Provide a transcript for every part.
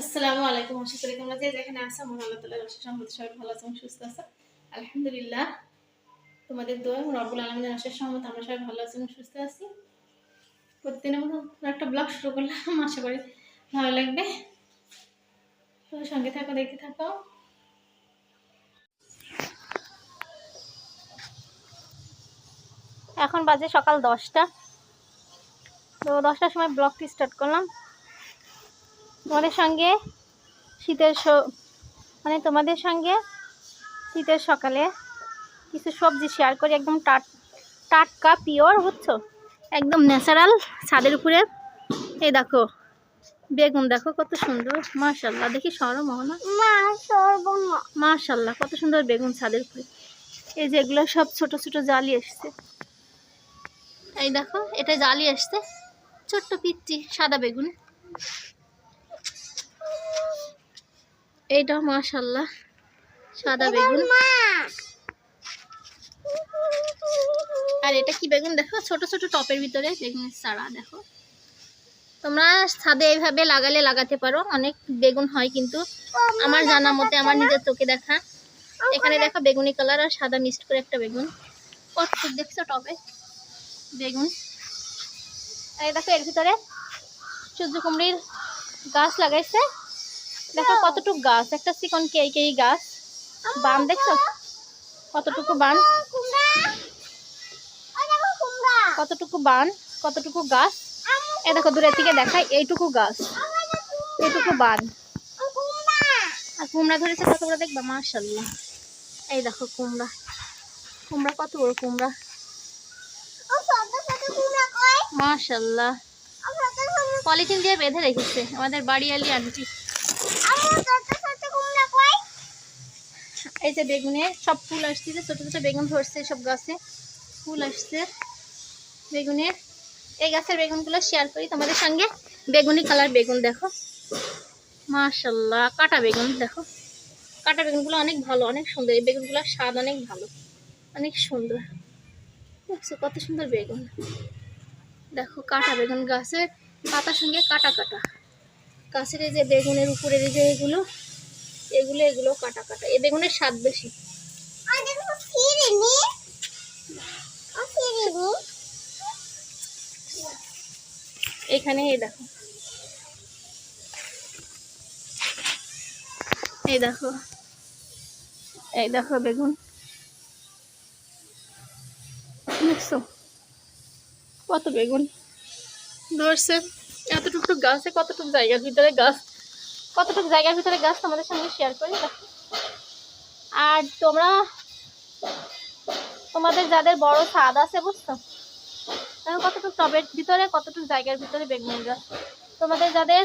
আসসালামু আলাইকুম। আশা করি তোমরা যে যেখানে আছো, আমার আল্লাহ তালা রসের সম্মত সবাই ভালো আছো সুস্থ আছো। আলহামদুলিল্লাহ, তোমাদের দোয়া এবং রব্বুল আলমিনের রসের সম্মত আমরা সবাই ভালো আছি সুস্থ আছি। প্রতিদিনের মতো একটা ব্লগ শুরু করলাম, আশা করি ভালো লাগবে। তো সঙ্গে থাকো, দেখতে থাকো। এখন বাজে সকাল দশটা। তো দশটার সময় ব্লগটি স্টার্ট করলাম। তোমাদের সঙ্গে শীতের মানে তোমাদের সঙ্গে শীতের সকালে কিছু সবজি শেয়ার করি। একদম টাট, টাটকা পিওর বুঝছ? একদম ন্যাচারাল ছাদের উপরে। এই দেখো, বেগুন দেখো, কত সুন্দর মাশাল্লাহ দেখি সরম না মা সর্বমা মাশাল্লাহ কত সুন্দর বেগুন ছাদের উপরে। এই যে এগুলো সব ছোট ছোট জালি এসছে। এই দেখো, এটা জালি আসছে ছোট্ট পিচ্ছি সাদা বেগুন। এইটা মাশাল্লাহ সাদা বেগুন। আর এটা কি বেগুন? দেখো ছোট ছোট টপের ভিতরে বেগুনের চারা দেখো। তোমরা ছাদে এইভাবে লাগালে লাগাতে পারো অনেক বেগুন হয় কিন্তু আমার জানা মতে আমার নিজের চোখে দেখা। এখানে দেখো বেগুনি কালার আর সাদা মিক্সড করে একটা বেগুন। কত দেখছ টবে? বেগুন। এই দেখো এর ভিতরে সূর্যকুমড়ির গাছ লাগাইছে। দেখো কতটুকু গাছ, একটা চিকন কেই কেই গাছ। বান দেখছ? কতটুকু বান? কতটুকু বান? কতটুকু গাছ? এ দেখো, দূরের থেকে দেখাই, এইটুকু গাছ। এইটুকু বান। আর কুমড়া ধরেছে, কত বড় দেখবা? মাশাল্লাহ এই দেখো কুমড়া। কুমড়া কত বড় কুমড়া? ছোট পলিথিন দিয়ে বেঁধে রেখেছে, আমাদের বাড়িয়ালি আন্টি। এই যে বেগুনে সব ফুল আসছে ছোট ছোট বেগুন ধরছে সব গাছে। ফুল আসছে বেগুনের এই গাছের বেগুনগুলো শেয়ার করি তোমাদের সঙ্গে। বেগুনি কালার বেগুন দেখো। মাশাল্লাহ, কাটা বেগুন দেখো। কাটা বেগুনগুলো অনেক ভালো, অনেক সুন্দর। এই বেগুনগুলোর স্বাদ অনেক ভালো, অনেক সুন্দর। দেখছ কত সুন্দর বেগুন। দেখো কাটা বেগুন গাছের পাতার সঙ্গে কাটা কাটা। গাছের যে বেগুনের উপরের যে এগুলো এগুলো এগুলো কাটা কাটা। এ বেগুনের স্বাদ বেশি। এখানে এই দেখো। এই দেখো। এই দেখো বেগুন। দেখছ? কত বেগুন? ধরছে। এতটুকু গাছে, কতটুকু জায়গার ভিতরে গাছ? কতটুকু জায়গার ভিতরে গাছ তোমাদের সঙ্গে শেয়ার করি। আর তোমরা, তোমাদের যাদের বড় ছাদ আছে, বুঝছ? দেখো কতটুকু টবের ভিতরে, কতটুকু জায়গার ভিতরে বেগুন গাছ? তোমাদের যাদের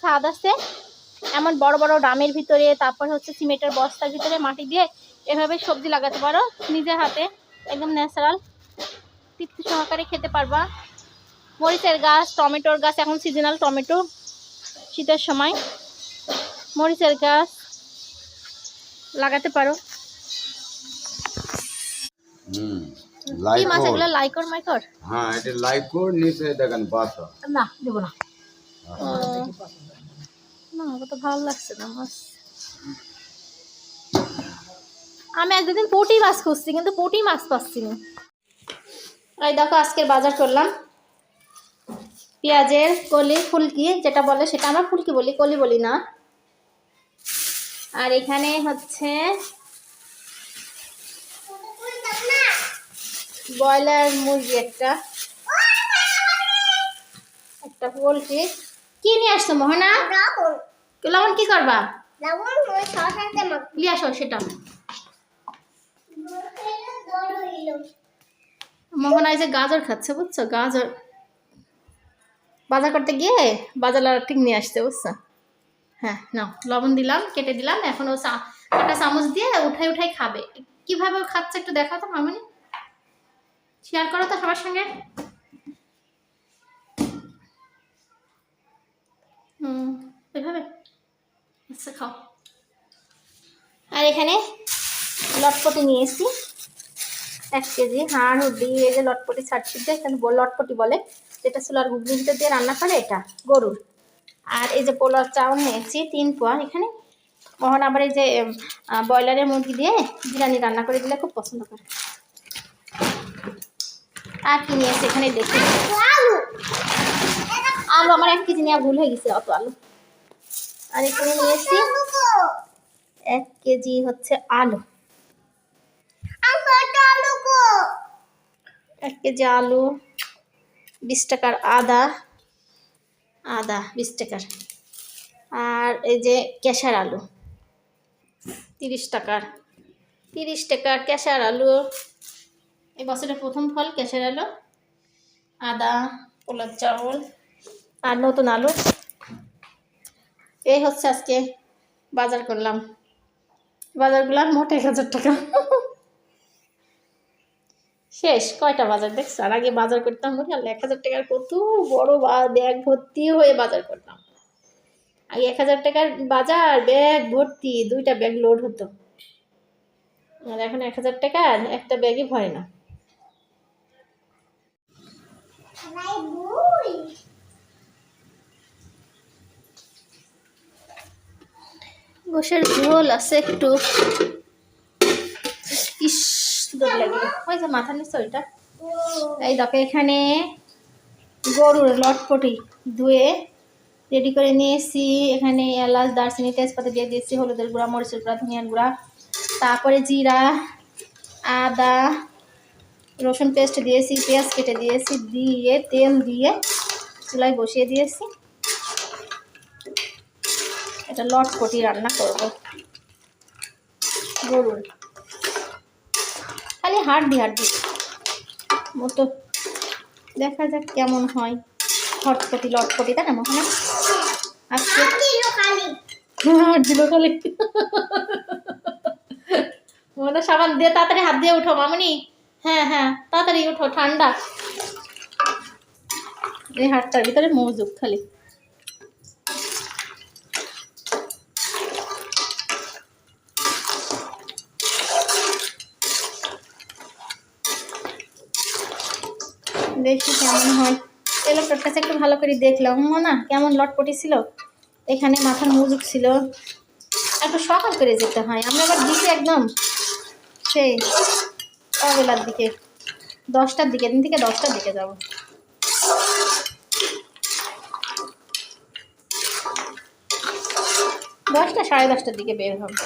ছাদ আছে, এমন বড় বড় ড্রামের ভিতরে, তারপর হচ্ছে সিমেন্টের বস্তার ভিতরে মাটি দিয়ে এভাবে সবজি লাগাতে পারো, নিজের হাতে, একদম ন্যাচারাল তৃপ্তি সহকারে খেতে পারবা। মরিচের গাছ টমেটোর গাছ এখন সিজনাল টমেটো শীতের সময়। মরিচের গাছ লাগাতে পারো। কি মাছ লাইকর। এগুলো লাইকর মাইকর? হ্যাঁ এটা লাইকর নিচে দেখেন বাসা। না দেবো না। না আমার তো ভালো লাগছে না মাছ। আমি একদিন পুঁটি মাছ খুঁজছি কিন্তু পুঁটি মাছ পাচ্ছি না। এই দেখো আজকের বাজার করলাম। পেঁয়াজের কলি, ফুলকি, যেটা বলে সেটা আমরা ফুলকি বলি, কলি বলি না। আর এখানে হচ্ছে ব্রয়লার মুরগি একটা। একটা পোলট্রি। কি নিয়ে আসছো মোহনা? লবণ কি করবা? নিয়ে আসো সেটা। মোহনা এই যে গাজর খাচ্ছে, বুঝছ? গাজর। বাজার করতে গিয়ে বাজার ঠিক নিয়ে আসছে, বুঝছ? হ্যাঁ নাও, লবণ দিলাম, কেটে দিলাম। এখন ও একটা চামচ দিয়ে উঠাই উঠাই খাবে। কীভাবে খাচ্ছে একটু দেখাও তো মামনি। শেয়ার করো তো সবার সঙ্গে। হুম, এভাবে। আচ্ছা খাও। আর এখানে লটপটি নিয়ে এসেছি। এক কেজি হাড় হুডি এই যে লটপটি ছাড়ছি যে এখানে লটপটি বলে যেটা সোলার ঘুগনির ভিতর দিয়ে রান্না করে এটা গরুর। আর এই যে পোলাও চাউল নিয়েছি তিন পোয়া এখানে মোহন আবার এই যে ব্রয়লারের মুরগি দিয়ে বিরিয়ানি রান্না করে দিলে খুব পছন্দ করে। আর কি নিয়েছি এখানে দেখি। আলু। আমার এক কেজি নেওয়া ভুল হয়ে গেছে অত আলু। আর এখানে নিয়েছি এক কেজি হচ্ছে আলু। কেজি আলু বিশ টাকার আদা আদা বিশ টাকার। আর এই যে কেশার আলু, তিরিশ টাকার। তিরিশ টাকার কেশার আলু, এই বছরের প্রথম ফল কেশার আলু, আদা পোলার চাউল আর নতুন আলু। এই হচ্ছে আজকে বাজার করলাম। বাজার বাজারগুলো মোট এক হাজার টাকা। শেষ, কয়টা বাজার দেখছ? আর আগে বাজার করতাম বলি আর এক হাজার টাকার কত বড় ব্যাগ ভর্তি হয়ে বাজার করতাম। আগে এক হাজার টাকার বাজার, ব্যাগ ভর্তি, দুইটা ব্যাগ লোড হতো। আর এখন এক হাজার টাকার একটা ব্যাগই ভরে না। গোসের ঝোল আছে একটু। ইস লাগে ওই যে মাথা নিচ্ছে ওইটা। এই দেখো, এখানে গরুর লটপটি ধুয়ে রেডি করে নিয়েছি। এখানে এলাচ, দারচিনি, তেজপাতা দিয়ে দিয়েছি, হলুদের গুঁড়া, মরিচের গুঁড়া, ধনিয়ার গুঁড়া। তারপরে জিরা, আদা, রসুন পেস্ট দিয়েছি, পেঁয়াজ কেটে দিয়েছি, দিয়ে তেল দিয়ে চুলায় বসিয়ে দিয়েছি। এটা লটপটি রান্না করব। গরুর খালি হাড্ডি হাড্ডি। মতো দেখা যাক কেমন হয়। হটপটি লটপটি, তাই না মোহনা খালি। সাবান দিয়ে তাড়াতাড়ি হাত দিয়ে উঠো হ্যাঁ হ্যাঁ তাড়াতাড়ি উঠো, ঠান্ডা। এই হাতটার ভিতরে মৌজুক খালি। দেখি কেমন হয়। লোকটার কাছে একটু ভালো করে দেখলাম। না কেমন লটপটি ছিল? এখানে মাথার মুজুক ছিল। একটু সকাল করে যেতে হয়। আমরা আবার দিকে একদম সেই অবেলার দিকে, দশটার দিকে দিন থেকে দশটার দিকে যাব। দশটা, সাড়ে দশটার দিকে বের হবে।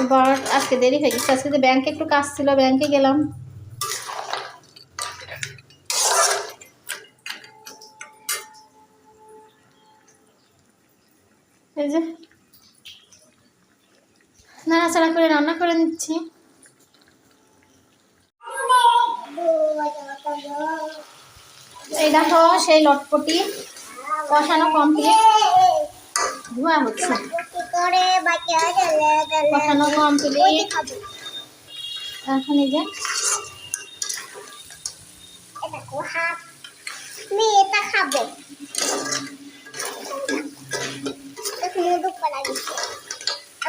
এবার আজকে দেরি হয়ে গেছে। আজকে ব্যাংকে একটু কাজ ছিল ব্যাংকে গেলাম। নিচ্ছি এই দেখো সেই লটপটি কষানো কমপ্লিট ধোয়া হচ্ছে। কষানো কমপ্লিট এখন এই যে এটা খাব মুদুক পড়া গেছে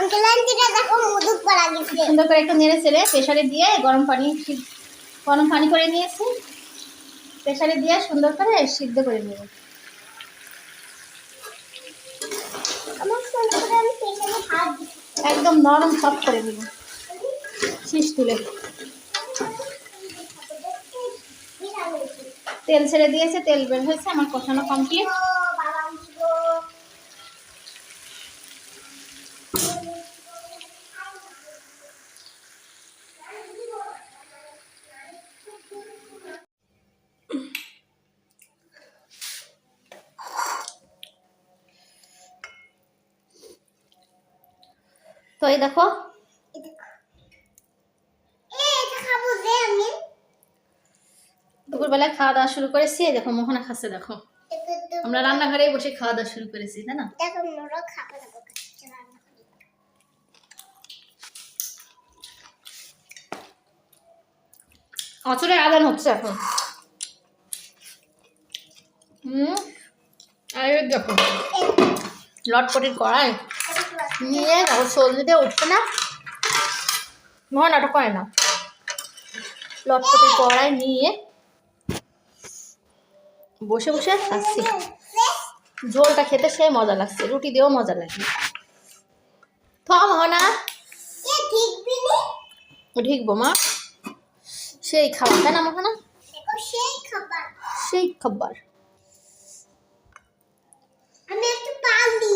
আঙ্কেল আন্টিটা দেখো মুদুক পড়া গেছে সুন্দর করে একটু নেড়ে চেড়ে প্রেশারে দিয়ে গরম পানি গরম পানি করে নিয়েছি। প্রেশারে দিয়ে সুন্দর করে সিদ্ধ করে নেব। একদম নরম সফট করে নেব। শীষ তুলে। তেল ছেড়ে দিয়েছে তেল বের হয়েছে আমার কষানো কমপ্লিট ও বাবা উঠবো তো এই দেখো। খাওয়া দাওয়া শুরু করেছি দেখো মোহনা খাচ্ছে দেখো। আমরা রান্নাঘরেই বসে খাওয়া দাওয়া শুরু করেছি তাই না? অচরে আদান হচ্ছে এখন। হুম আর দেখো। লটপটির কড়াই। নিয়ে তারপর সবজি দিয়ে উঠছে না। মোহনাটা করে না। লটপটি কড়াই নিয়ে বসে বসে খাচ্ছি ঝোলটা খেতে সে মজা লাগছে রুটি দিয়েও মজা লাগে। থম হনা। ঢিকবো মা। সেই খাবার তাই না মোহনা সেই খাবার। সেই খাবার আমি একটু পালি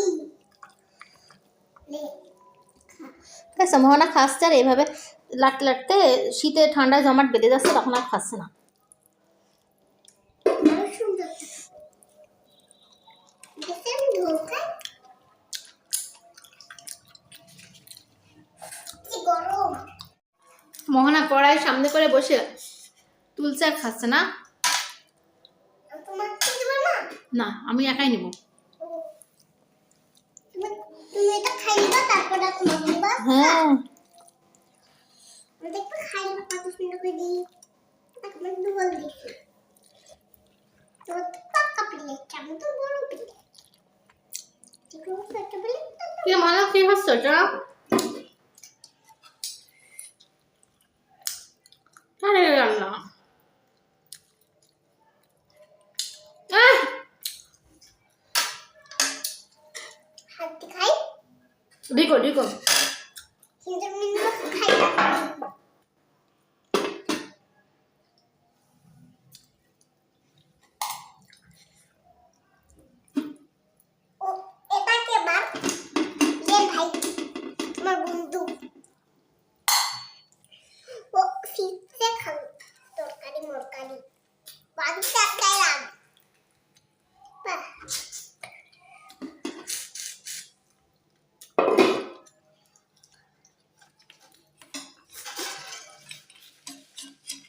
নে আছে মোহনা খাচ্ছে আর এইভাবে লাটতে লাটতে শীতে ঠান্ডায় জমাট বেঁধে যাচ্ছে তখন আর খাচ্ছে না। মোহনা কড়াই সামনে করে বসে তুলছে আর খাচ্ছে না। না আমি একাই নেব। প্লেট কি মনে কি হচ্ছে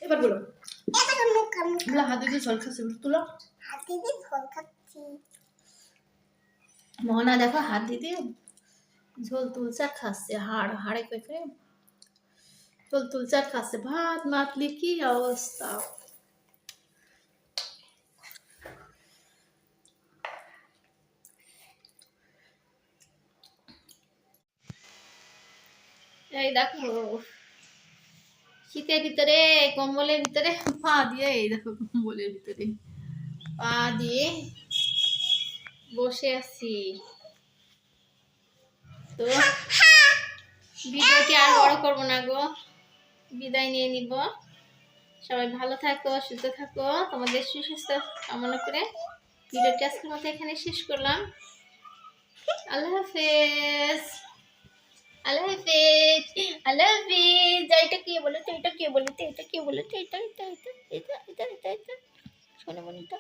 এবার বলো। হাতে দিয়ে জল খাচ্ছে তুলো। হাতে দিয়ে খাচ্ছি। মোহনা দেখো হাত দিতে ঝোল তুলছে আর খাচ্ছে। হাড় হাড়ে পেঁপে ঝোল তুলছে আর খাচ্ছে। ভাত মাতলি কি অবস্থা? এই দেখো শীতের ভিতরে, কম্বলের ভিতরে, পা দিয়ে এই দেখো কম্বলের ভিতরে। পা দিয়ে বসে আছি। তো ভিডিওটি আর বড় করব না গো। বিদায় নিয়ে নিব। সবাই ভালো থাকো, সুস্থ থাকো, তোমাদের সুস্বাস্থ্য কামনা করে ভিডিওটি আজকের মতো এখানে শেষ করলাম। আল্লাহ হাফেজ। আল্লাহ হাফেজ আল্লাহ হাফেজ এটা কে বলেছে, এটা কে বলেছে, এটা কে বলেছে, এটা এটা এটা এটা এটা এটা এটা। শোনো মনিটা